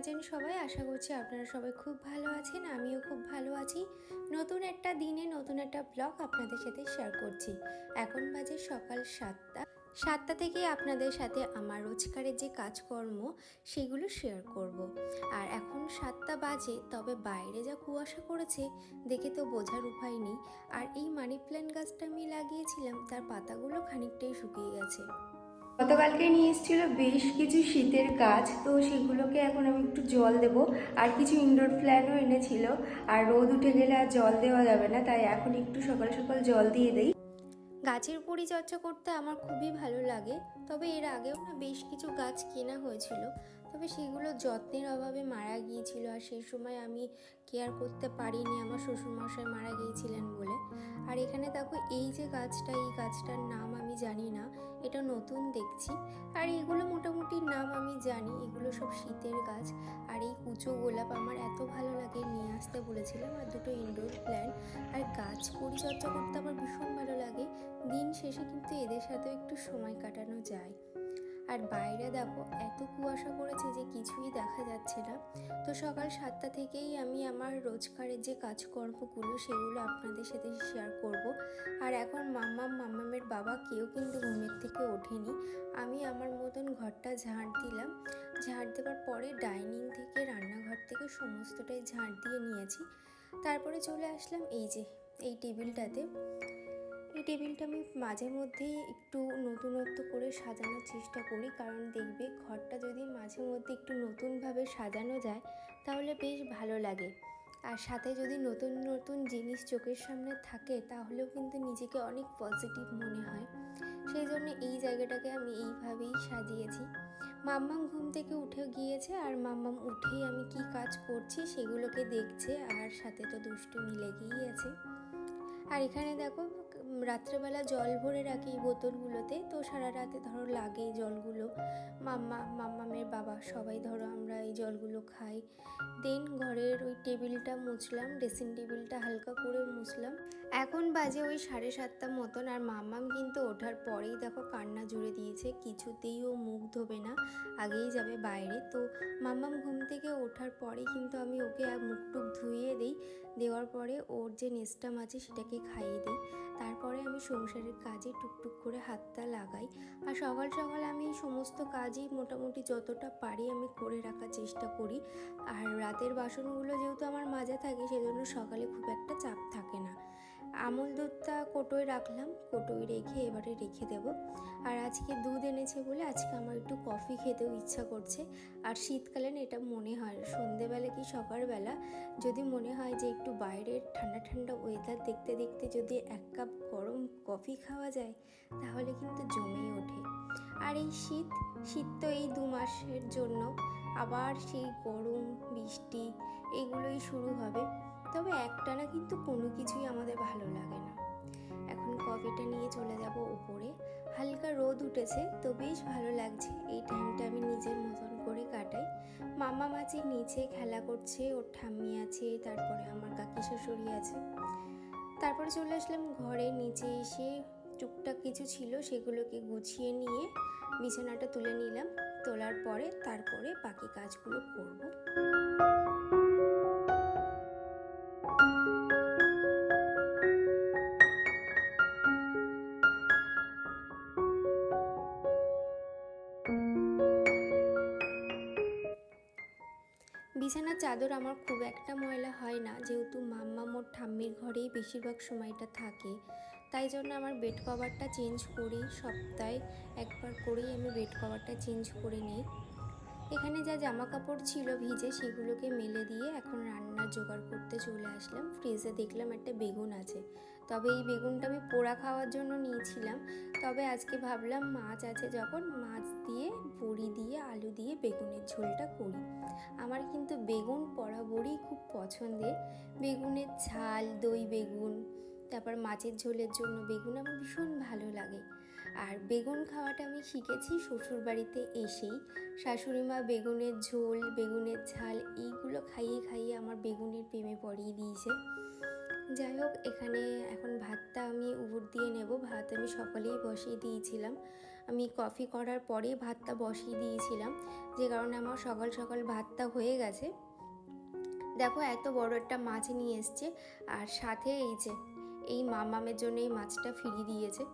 আছেন সবাই আশা করছি আপনারা সবাই খুব ভালো আছেন, আমিও খুব ভালো আছি। নতুন একটা দিনে নতুন একটা ব্লগ আপনাদের সাথে শেয়ার করছি। এখন বাজে সকাল সাতটা। সাতটা থেকে আপনাদের সাথে আমার রোজকারের যে কাজকর্ম, সেগুলো শেয়ার করব। আর এখন সাতটা বাজে, তবে বাইরে যা কুয়াশা করেছে দেখে তো বোঝার উপায় নেই। আর এই মানি প্ল্যান্ট গাছটা আমি লাগিয়েছিলাম, তার পাতাগুলো খানিকটাই শুকিয়ে গেছে। গতকালকে নিয়ে এসেছিল বেশ কিছু শীতের গাছ, তো সেগুলোকে এখন আমি একটু জল দেব। আর কিছু ইনডোর প্ল্যানও এনেছিল। আর রোদ উঠে গেলে আর জল দেওয়া যাবে না, তাই এখন একটু সকাল সকাল জল দিয়ে দেই। গাছের পরিচর্যা করতে আমার খুবই ভালো লাগে, তবে এর আগেও না বেশ কিছু গাছ কেনা হয়েছিল। তবে সেগুলো যত্নের অভাবে মারা গিয়েছিল, আর সেই সময় আমি কেয়ার করতে পারিনি, আমার শ্বশুরমশাই মারা গিয়েছিলেন বলে। আর এখানে দেখো, এই যে গাছটা, এই গাছটার নাম আমি জানি না। এটা নতুন দেখছি। আর এগুলো মোটামুটি নাম আমি জানি, এগুলো সব শীতের গাছ। আর এই কুচো গোলাপ আমার এত ভালো লাগে, নিয়ে আসতে বলেছিলাম আর দুটো ইনডোর প্ল্যান্ট আর গাছ পরিচর্যা করতে আমার ভীষণ ভালো লাগে। দিন শেষে কিন্তু এদের সাথেও একটু সময় কাটানো যায়। আর বাইরে দেখো, এত কুয়াশা পড়েছে যে কিছুই দেখা যাচ্ছে না। তো সকাল সাতটা থেকেই আমি আমার রোজকারের যে কাজকর্মগুলো, সেগুলো আপনাদের সাথে শেয়ার করব। আর এখন মাম্মাম, মাম্মামের বাবা কেউ কিন্তু ঘুমের থেকে ওঠেনি। আমি আমার মতন ঘরটা ঝাড় দিলাম। ঝাড় দেওয়ার পরে ডাইনিং থেকে, রান্নাঘর থেকে সমস্তটাই ঝাড় দিয়ে নিয়েছি। তারপরে চলে আসলাম এই যে, এই টেবিলটাতে। এই টেবিলটা আমি মাঝে মধ্যেই একটু নতুনত্ব করে সাজানোর চেষ্টা করি। কারণ দেখবে ঘরটা যদি মাঝে মধ্যে একটু নতুনভাবে সাজানো যায়, তাহলে বেশ ভালো লাগে। আর সাথে যদি নতুন নতুন জিনিস চোখের সামনে থাকে, তাহলেও কিন্তু নিজেকে অনেক পজিটিভ মনে হয়। সেই জন্য এই জায়গাটাকে আমি এইভাবেই সাজিয়েছি। মাম্মাম ঘুম থেকে উঠে গিয়েছে আর মাম্মাম উঠেই আমি কি কাজ করছি সেগুলোকে দেখছে আর সাথে তো দুষ্টুমি লেগেই আছে। আর এখানে দেখো রাত্রেবেলা জল ভরে রাখি বোতলগুলোতে। তো সারা রাতে ধরো লাগে জলগুলো। মাম্মা, মাম্মামের বাবা, সবাই ধরো আমরা এই জলগুলো খাই। দেন ঘরের ওই টেবিলটা মুছলাম, ড্রেসিং টেবিলটা হালকা করে মুছলাম। এখন বাজে ওই সাড়ে সাতটা মতন আর মাম্মাম কিন্তু ওঠার পরেই দেখো কান্না জুড়ে দিয়েছে, কিছুতেই ও মুখ ধোবে না, আগেই যাবে বাইরে। তো মাম্মাম ঘুম থেকে ওঠার পরে কিন্তু আমি ওকে আর মুখ টুক ধুইয়ে দিই, দেওয়ার পরে ওর যে নেস্টাম আছে সেটাকে খাইয়ে দিই। তারপরে সংসারের কাজে টুকটুক করে হাতটা লাগাই। আর সকাল সকাল আমি সমস্ত কাজই মোটামুটি যতটা পারি আমি করে রাখার চেষ্টা করি। আর রাতের বাসনগুলো যেহেতু আমার মাজা থাকে, সেজন্য সকালে খুব একটা চাপ থাকে না। আমুল দুধটা কোটোয় রাখলাম, কোটোয় রেখে এবারে রেখে দেব। আর আজকে দুধ এনেছে বলে আজকে আমার একটু কফি খেতেও ইচ্ছা করছে। আর শীতকালীন এটা মনে হয়, সন্ধেবেলা কি সকালবেলা যদি মনে হয় যে একটু বাইরের ঠান্ডা ঠান্ডা ওয়েদার দেখতে দেখতে যদি এক কাপ গরম কফি খাওয়া যায়, তাহলে কিন্তু জমেই ওঠে। আর এই শীত শীত তো এই দু মাসের জন্য, আবার সেই গরম, বৃষ্টি, এগুলোই শুরু হবে। তবে একটানা কিন্তু কোনো কিছুই আমাদের ভালো লাগে না। এখন কফিটা নিয়ে চলে যাব ওপরে হালকা রোদ উঠেছে, তো বেশ ভালো লাগছে। এই টাইমটা আমি নিজের মতন করে কাটাই। মামা মাছি নিচে খেলা করছে, ওর ঠাম্মি আছে, তারপরে আমার কাকি শাশুড়ি আছে। তারপরে চলে আসলাম ঘরে। নিচে এসে টুকটাক কিছু ছিল, সেগুলোকে গুছিয়ে নিয়ে বিছানাটা তুলে নিলাম। তোলার পরে তারপরে বাকি কাজগুলো করব। বিছানার চাদর আমার খুব একটা ময়লা হয় না, যেহেতু মাম্মা মোর ঠাম্মির ঘরেই বেশিরভাগ সময়টা থাকে। তাই জন্য আমার বেড কভারটা চেঞ্জ করি, সপ্তাহে একবার করেই আমি বেড কভারটা চেঞ্জ করে নিই। এখানে যা জামা কাপড় ছিল ভিজে, সেগুলোকে মেলে দিয়ে এখন রান্নার জোগাড় করতে চলে আসলাম। ফ্রিজে দেখলাম একটা বেগুন আছে। তবে এই বেগুনটা আমি পোড়া খাওয়ার জন্য নিয়েছিলাম। তবে আজকে ভাবলাম মাছ আছে যখন মাছ দিয়ে, বড়ি দিয়ে, আলু দিয়ে বেগুনের ঝোলটা করি। আমার কিন্তু বেগুন বরাবরই খুব পছন্দের। বেগুনের ঝাল, দই বেগুন, তারপর মাছের ঝোলের জন্য বেগুন আমার ভীষণ ভালো লাগে। আর বেগুন খাওয়াটা আমি শিখেছি শ্বশুরবাড়িতে এসেই। শাশুড়ি মা বেগুনের ঝোল, বেগুনের ঝাল এইগুলো খাইয়ে খাইয়ে আমার বেগুনের প্রেমে পড়িয়ে দিয়েছে। যাই হোক, এখানে এখন ভাতটা আমি উবুর দিয়ে নেব। ভাত আমি সকালেই বসিয়ে দিয়েছিলাম। আমি কফি করার পরেই ভাতটা বসিয়ে দিয়েছিলাম। যে কারণে আমার সকাল সকাল ভাতটা হয়ে গেছে। দেখো, এত বড় একটা মাছ নিয়ে এসছে। আর সাথে এই যে, এই মামামের জন্য এই মাছটা ফিরিয়ে দিয়েছে।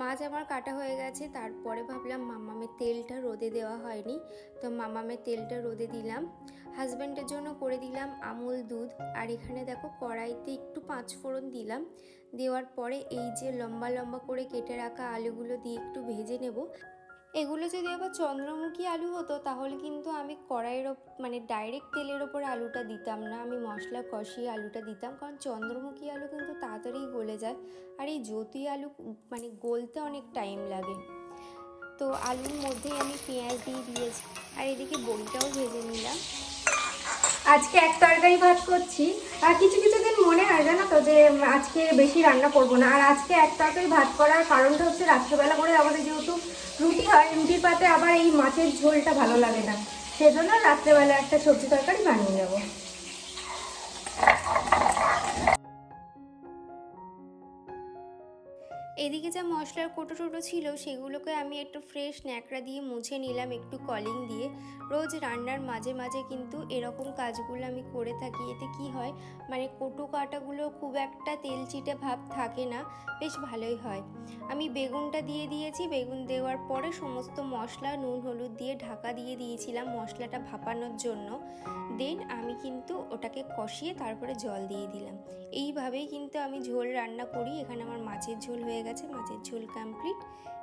মাছ আমার কাটা হয়ে গেছে, তারপরে ভাবলাম মামামের তেলটা রোদে দেওয়া হয়নি। তো মামামের তেলটা রোদে দিলাম হাজব্যান্ডের জন্য করে দিলাম আমুল দুধ, আর এখানে দেখো কড়াইতে একটু পাঁচ ফোড়ন দিলাম। দেওয়ার পরে এই যে লম্বা লম্বা করে কেটে রাখা আলুগুলো দিয়ে একটু ভেজে নেব। এগুলো যদি আবার চন্দ্রমুখী আলু হতো, তাহলে কিন্তু আমি কড়াইয়ের মানে ডাইরেক্ট তেলের ওপরে আলুটা দিতাম না। আমি মশলা কষিয়ে আলুটা দিতাম, কারণ চন্দ্রমুখী আলু কিন্তু তাড়াতাড়ি গলে যায় আর এই জ্যোতি আলু মানে গলতে অনেক টাইম লাগে। তো আলুর মধ্যেই আমি পেঁয়াজ দিয়ে দিয়েছি। আর এদিকে বড়িটাও ভেজে নিলাম। আজকে এক তরকারি ভাত করছি। আর কিছু কিছু মনে হয় জানো তো যে আজকে বেশি রান্না করব না। আর আজকে এক তরকারি ভাত করার কারণটা হচ্ছে রাত্রেবেলা করে আমাদের যেহেতু রুটি হয়, রুটির পাতে আবার এই মাছের ঝোলটা ভালো লাগে না। সেজন্য রাত্রেবেলা একটা সবজি তরকারি বানিয়ে নেব। এদিকে যা মশলার কোটো টোটো ছিল, সেগুলোকে আমি একটু ফ্রেশ ন্যাকড়া দিয়ে মুছে নিলাম একটু কলিং দিয়ে। রোজ রান্নার মাঝে মাঝে কিন্তু এরকম কাজগুলো আমি করে থাকি, এতে কি হয়? মানে কোটো কাটাগুলো খুব একটা তেল চিটে ভাব থাকে না, বেশ ভালোই হয়। আমি বেগুনটা দিয়ে দিয়েছি, বেগুন দেওয়ার পরে সমস্ত মশলা, নুন, হলুদ দিয়ে ঢাকা দিয়ে দিয়েছিলাম মশলাটা ভাপানোর জন্য। দেন আমি কিন্তু ওটাকে কষিয়ে তারপরে জল দিয়ে দিলাম। এইভাবেই কিন্তু আমি ঝোল রান্না করি, এখানে আমার মাছের ঝোল হয়ে গেছে, মাছের ঝোল কমপ্লিট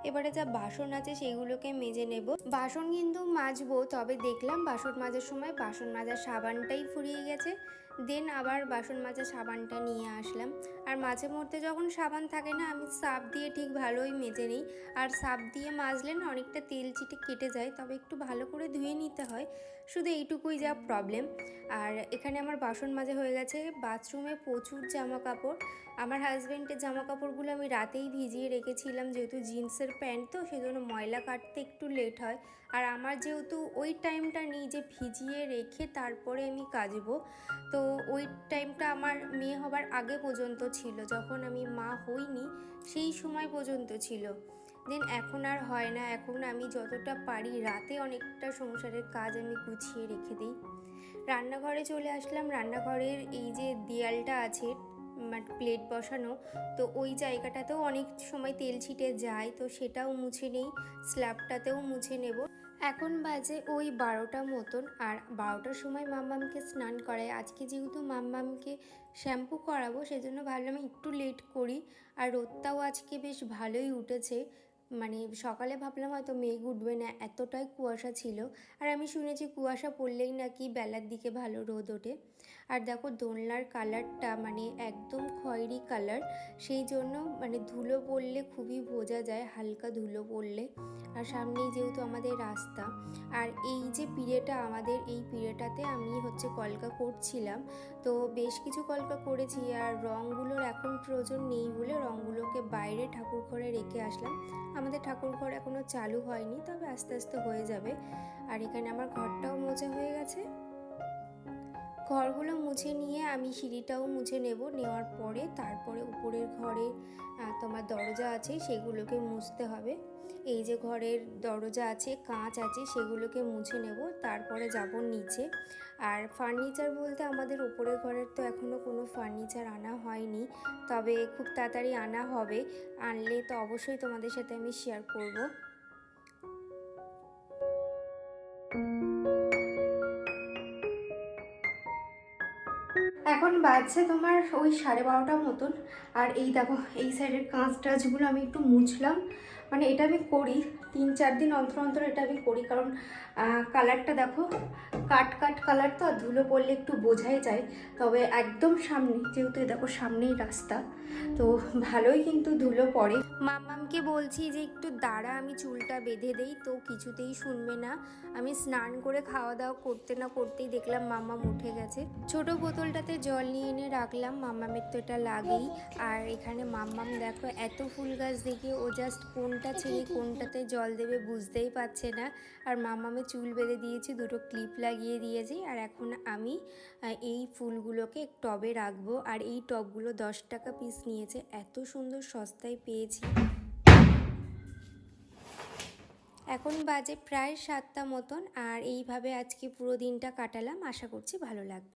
এবারে যা বাসন আছে সেগুলোকে মেজে নেব। বাসন কিন্তু মাজবো, তবে দেখলাম বাসন মাজার সময় বাসন মাজার সাবানটাই ফুরিয়ে গেছে। দেন আবার বাসন মাজা সাবানটা নিয়ে আসলাম। আর মাঝে মধ্যে যখন সাবান থাকে না, আমি সাপ দিয়ে ঠিক ভালোই মেজে নিই। আর সাপ দিয়ে মাজলে না অনেকটা তেল চিটে কেটে যায়, তবে একটু ভালো করে ধুয়ে নিতে হয়। শুধু এইটুকুই যা প্রবলেম আর এখানে আমার বাসন মাজা হয়ে গেছে। বাথরুমে প্রচুর জামা কাপড় আমার হাজব্যান্ডের জামা কাপড়গুলো আমি রাতেই ভিজিয়ে রেখেছিলাম, যেহেতু জিন্সের প্যান্ট, তো সেজন্য ময়লা কাটতে একটু লেট হয়। আর আমার যেহেতু ওই টাইমটা নেই যে ভিজিয়ে রেখে তারপরে আমি কাচবো তো ওই টাইমটা আমার মেয়ে হবার আগে পর্যন্ত ছিল, যখন আমি মা হইনি সেই সময় পর্যন্ত ছিল। দেন এখন আর হয় না, এখন আমি যতটা পারি রাতে অনেকটা সংসারের কাজ আমি গুছিয়ে রেখে দিই। রান্নাঘরে চলে আসলাম, রান্নাঘরের এই যে দেয়ালটা আছে প্লেট বসানো, তো ওই জায়গাটাতেও অনেক সময় তেল ছিটে যায়, তো সেটাও মুছে নেই স্ল্যাবটাতেও মুছে নেব। এখন বাজে ওই বারোটা মতন আর বারোটার সময় মাম্মামকে স্নান করায়। আজকে যেহেতু মাম্মামকে শ্যাম্পু করাবো, সেজন্য ভাবলাম একটু লেট করি। আর রোদটাও আজকে বেশ ভালোই উঠেছে। মানে সকালে ভাবলাম হয়তো মেঘ উঠবে না, এতটাই কুয়াশা ছিল। আর আমি শুনেছি কুয়াশা পড়লেই নাকি বেলার দিকে ভালো রোদ ওঠে। আর দেখো দোলনার কালারটা মানে একদম খয়েরি কালার, সেই জন্য মানে ধুলো পড়লে খুবই বোঝা যায়, হালকা ধুলো পড়লে। আর সামনেই যেহেতু আমাদের রাস্তা, আর এই যে পিড়েটা আমাদের, এই পিড়েটাতে আমি হচ্ছে কলকা করছিলাম। তো বেশ কিছু কলকা করেছি, আর রঙগুলোর এখন প্রয়োজন নেই বলে রঙগুলোকে বাইরে ঠাকুর ঘরে রেখে আসলাম। আমাদের ঠাকুর ঘর এখনও চালু হয়নি, তবে আস্তে আস্তে হয়ে যাবে। আর এখানে আমার ঘরটাও মোছা হয়ে গেছে। ঘরগুলো মুছে নিয়ে আমি সিঁড়িটাও মুছে নেব। নেওয়ার পরে তারপরে উপরের ঘরে তোমার দরজা আছে সেগুলোকে মুছতে হবে। এই যে ঘরের দরজা আছে, কাঁচ আছে সেগুলোকে মুছে নেব। তারপরে যাব নিচে। আর ফার্নিচার বলতে আমাদের উপরের ঘরের তো এখনও কোনো ফার্নিচার আনা হয়নি। তবে খুব তাড়াতাড়ি আনা হবে। আনলে তো অবশ্যই তোমাদের সাথে আমি শেয়ার করব। এখন বাজছে তোমার ওই সাড়ে বারোটা মতন। আর এই দেখো, এই সাইডের কাঁচ টাচগুলো আমি একটু মুছলাম। মানে এটা আমি করি, তিন চার দিন অন্তর অন্তর এটা আমি করি। কারণ কালারটা দেখো, কাট কাট কালার তো, আর ধুলো পড়লে একটু বোঝাই যায়। তবে একদম সামনে, যেহেতু দেখো সামনেই রাস্তা, তো ভালোই কিন্তু ধুলো পড়ে। মামামকে বলছি যে, একটু দাঁড়া, আমি চুলটা বেঁধে দেই, তো কিছুতেই শুনবে না। আমি স্নান করে খাওয়া দাওয়া করতে না করতেই দেখলাম মামাম উঠে গেছে। ছোট বোতলটাতে জল নিয়ে এনে রাখলাম মামামের তো এটা লাগেই। আর এখানে মাম্মাম দেখো, এত ফুল গাছ দেখে ও জাস্ট কোনটা ছেড়ে কোনটাতে জল দেবে বুঝতেই পারছে না। আর মামামে চুল বেঁধে দিয়েছি, দুটো ক্লিপ লাগিয়ে দিয়েছি। আর এখন আমি এই ফুলগুলোকে টবে রাখব। আর এই টবগুলো দশ টাকা পিস নিয়েছে। এত সুন্দর সস্তায় পেয়েছি। এখন বাজে প্রায় সাতটা মতন আর এইভাবে আজকে পুরো দিনটা কাটালাম। আশা করছি ভালো লাগবে।